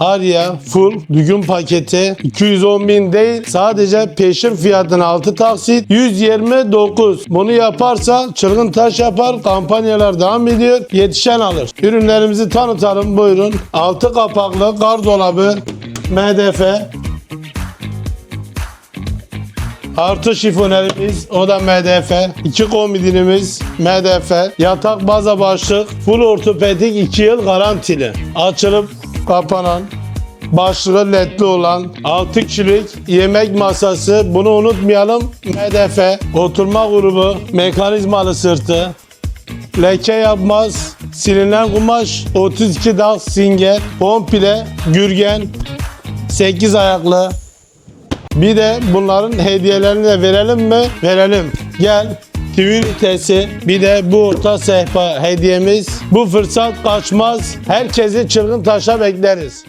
Arya full düğün paketi 210 bin değil sadece peşin fiyatına 6 taksit 129. Bunu yaparsa çılgın taş yapar kampanyalar devam ediyor yetişen alır. Ürünlerimizi tanıtalım buyurun. 6 kapaklı gardolabı MDF Artı şifonerimiz o da MDF. İki komodinimiz MDF. Yatak baza başlık. Full ortopedik 2 yıl garantili. Açılıp kapanan. Başlığı ledli olan 6 kişilik yemek masası bunu unutmayalım MDF oturma grubu mekanizmalı sırtı leke yapmaz silinen kumaş 32 dal singer komple gürgen 8 ayaklı bir de bunların hediyelerini de verelim mi? Verelim. Gel. TV ünitesi bir de bu orta sehpa hediyemiz. Bu fırsat kaçmaz. Herkesi çılgın taşa bekleriz.